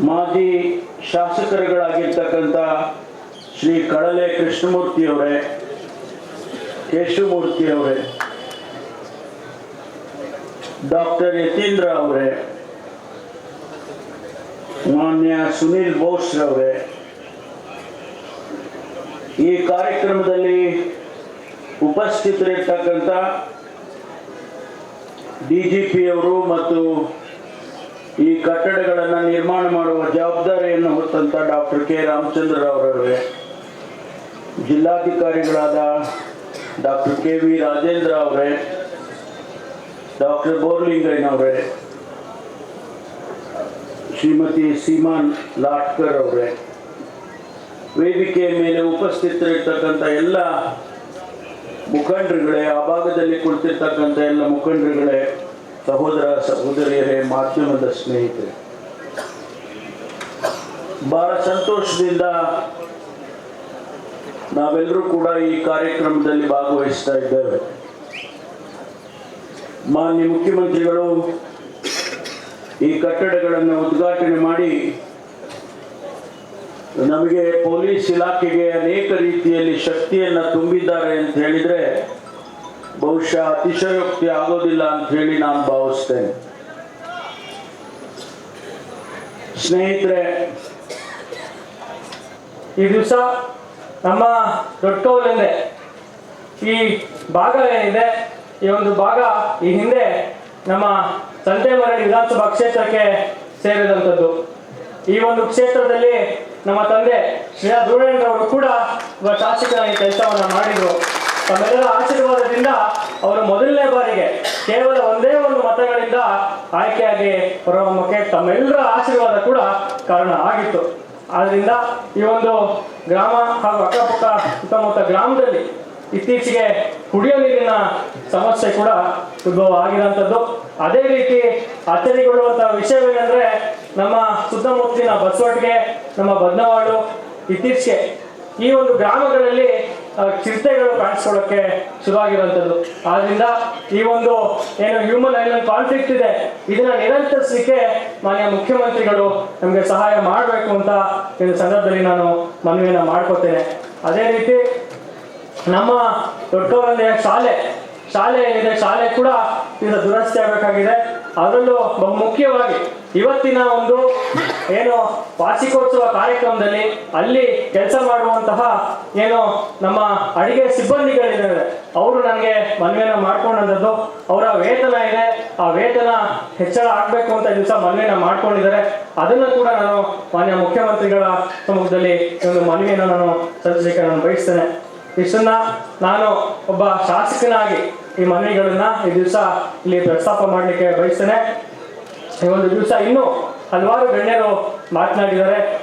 ಮಾಜಿ ಶಾಸಕರುಗಳಾಗಿರ್ತಕ್ಕಂಥ ಶ್ರೀ ಕಳಲೆ ಕೃಷ್ಣಮೂರ್ತಿಯವರೇ ಕೇಶವಮೂರ್ತಿಯವರೇ ಡಾಕ್ಟರ್ ಯತೀಂದ್ರ ಅವರೇ, ಮಾನ್ಯ ಸುನೀಲ್ ಬೋಸ್ ಅವರೇ, ಈ ಕಾರ್ಯಕ್ರಮದಲ್ಲಿ ಉಪಸ್ಥಿತರಿರ್ತಕ್ಕಂಥ ಡಿ ಜಿ ಪಿಯವರು ಮತ್ತು ಈ ಕಟ್ಟಡಗಳನ್ನು ನಿರ್ಮಾಣ ಮಾಡುವ ಜವಾಬ್ದಾರಿಯನ್ನು ಹೊತ್ತಂತ ಡಾಕ್ಟರ್ ಕೆ ರಾಮಚಂದ್ರ ಅವರವರೇ. ಜಿಲ್ಲಾಧಿಕಾರಿಗಳಾದ ಡಾಕ್ಟರ್ ಕೆ ವಿ ರಾಜೇಂದ್ರ ಅವರೇ, ಡಾಕ್ಟರ್ ಬೋರ್ಲಿಂಗಯ್ಯನವರೇ, ಶ್ರೀಮತಿ ಸೀಮಾನ್ ಲಾಟ್ಕರ್ ಅವರೇ. ವೇದಿಕೆಯ ಮೇಲೆ ಉಪಸ್ಥಿತರಿರ್ತಕ್ಕಂಥ ಎಲ್ಲ ಮುಖಂಡರುಗಳೇ, ಆ ಭಾಗದಲ್ಲಿ ಕುಳಿತಿರ್ತಕ್ಕಂಥ ಎಲ್ಲ ಮುಖಂಡರುಗಳೇ ಸಹೋದರ ಸಹೋದರಿಯರೇ, ಮಾಧ್ಯಮದ ಸ್ನೇಹಿತರೆ, ಬಹಳ ಸಂತೋಷದಿಂದ ನಾವೆಲ್ಲರೂ ಕೂಡ ಈ ಕಾರ್ಯಕ್ರಮದಲ್ಲಿ ಭಾಗವಹಿಸ್ತಾ ಇದ್ದೇವೆ. ಮಾನ್ಯ ಮುಖ್ಯಮಂತ್ರಿಗಳು, ಈ ಕಟ್ಟಡಗಳನ್ನು ಉದ್ಘಾಟನೆ ಮಾಡಿ ನಮಗೆ ಪೊಲೀಸ್ ಇಲಾಖೆಗೆ ಅನೇಕ ರೀತಿಯಲ್ಲಿ ಶಕ್ತಿಯನ್ನು ತುಂಬಿದ್ದಾರೆ ಅಂತ ಹೇಳಿದ್ರೆ ಬಹುಶಃ ಅತಿಶಯೋಕ್ತಿ ಆಗೋದಿಲ್ಲ ಅಂತ ಹೇಳಿ ನಾನು ಭಾವಿಸ್ತೇನೆ. ಸ್ನೇಹಿತರೆ, ಈ ದಿವಸ ನಮ್ಮ ದೊಡ್ಡ ಈ ಭಾಗ ಏನಿದೆ, ಈ ಒಂದು ಭಾಗ ಈ ಹಿಂದೆ ನಮ್ಮ ಸಂತೆಮರಡಿ ವಿಧಾನಸಭಾ ಕ್ಷೇತ್ರಕ್ಕೆ ಸೇರಿದಂಥದ್ದು. ಈ ಒಂದು ಕ್ಷೇತ್ರದಲ್ಲಿ ನಮ್ಮ ತಂದೆ ಶ್ರೀಯಾ ಅವರು ಕೂಡ ಶಾಸಕರಾಗಿ ಕೆಲಸವನ್ನ ಮಾಡಿದರು. ತಮ್ಮೆಲ್ಲರ ಆಶೀರ್ವಾದದಿಂದ ಅವರು ಮೊದಲನೇ ಬಾರಿಗೆ ಕೇವಲ ಒಂದೇ ಒಂದು ಮತಗಳಿಂದ ಆಯ್ಕೆಯಾಗಿ ಹೊರಹೊಮ್ಮಕ್ಕೆ ತಮ್ಮೆಲ್ಲರ ಆಶೀರ್ವಾದ ಕೂಡ ಕಾರಣ ಆಗಿತ್ತು. ಆದ್ರಿಂದ ಈ ಒಂದು ಗ್ರಾಮ ಹಾಗೂ ಅಕ್ಕಪಕ್ಕ ಸುತ್ತಮುತ್ತ ಗ್ರಾಮದಲ್ಲಿ ಇತ್ತೀಚೆಗೆ ಕುಡಿಯುವ ನೀರಿನ ಸಮಸ್ಯೆ ಕೂಡ ಉದ್ಭವ ಆಗಿರುವಂಥದ್ದು ಅದೇ ರೀತಿ ಅಚ್ಚರಿಗೊಳ್ಳುವಂತಹ ವಿಷಯವೇನೆಂದ್ರೆ ನಮ್ಮ ಸುತ್ತಮುತ್ತಲಿನ ಬಸವಟಿಗೆ ನಮ್ಮ ಬದ್ನವಾಳು ಇತ್ತೀಚೆಗೆ ಈ ಒಂದು ಗ್ರಾಮಗಳಲ್ಲಿ ಚಿರತೆಗಳು ಕಾಣಿಸ್ಕೊಳ್ಳೋಕೆ ಶುರುವಾಗಿರುವಂಥದ್ದು ಆದ್ರಿಂದ ಈ ಒಂದು ಏನು ಹ್ಯೂಮನ್ ಐಲ್ಯಾಂಡ್ ಕಾನ್ಫ್ಲಿಕ್ಟ್ ಇದೆ, ಇದನ್ನ ನಿರಂತರಿಸಲಿಕ್ಕೆ ಮಾನ್ಯ ಮುಖ್ಯಮಂತ್ರಿಗಳು ನಮಗೆ ಸಹಾಯ ಮಾಡಬೇಕು ಅಂತ ಈ ಸಂದರ್ಭದಲ್ಲಿ ನಾನು ಮನವಿಯನ್ನ ಮಾಡ್ಕೋತೇನೆ. ಅದೇ ರೀತಿ ನಮ್ಮ ದೊಡ್ಡವರಲ್ಲಿ ಶಾಲೆ. ಶಾಲೆ ಏನಿದೆ? ಶಾಲೆ ಕೂಡ ಈಗ ದುರಸ್ತಿ ಆಗಬೇಕಾಗಿದೆ. ಅದರಲ್ಲೂ ಬಹು ಮುಖ್ಯವಾಗಿ ಇವತ್ತಿನ ಒಂದು ಏನು ವಾರ್ಷಿಕೋತ್ಸವ ಕಾರ್ಯಕ್ರಮದಲ್ಲಿ ಅಲ್ಲಿ ಕೆಲಸ ಮಾಡುವಂತಹ ಏನು ನಮ್ಮ ಅಡಿಗೆ ಸಿಬ್ಬಂದಿಗಳಿದ್ದಾರೆ. ಅವರು ನನಗೆ ಮನವಿಯನ್ನು ಮಾಡ್ಕೊಂಡಂಥದ್ದು. ಅವರ ವೇತನ ಇದೆ. ಆ ವೇತನ ಹೆಚ್ಚಳ ಆಗಬೇಕು ಅಂತ ದಿವಸ ಮನವಿಯನ್ನು ಮಾಡ್ಕೊಂಡಿದ್ದಾರೆ. ಅದನ್ನು ಕೂಡ ನಾನು ಮಾನ್ಯ ಮುಖ್ಯಮಂತ್ರಿಗಳ ಸಮ್ಮುಖದಲ್ಲಿ ಒಂದು ಮನವಿಯನ್ನು ನಾನು ಸಲ್ಲಿಸಲಿಕ್ಕೆ ನಾನು ಬಯಸ್ತೇನೆ. ಇಷ್ಟನ್ನ ನಾನು ಒಬ್ಬ ಶಾಸಕನಾಗಿ ಈ ಮನವಿಗಳನ್ನ ಈ ದಿವಸ ಇಲ್ಲಿ ಪ್ರಸ್ತಾಪ ಮಾಡಲಿಕ್ಕೆ ಬಯಸ್ತೇನೆ. ಈ ಒಂದು ದಿವಸ ಇನ್ನೂ ಹಲವಾರು ಗಣ್ಯರು ಮಾತನಾಡಿದ್ದಾರೆ.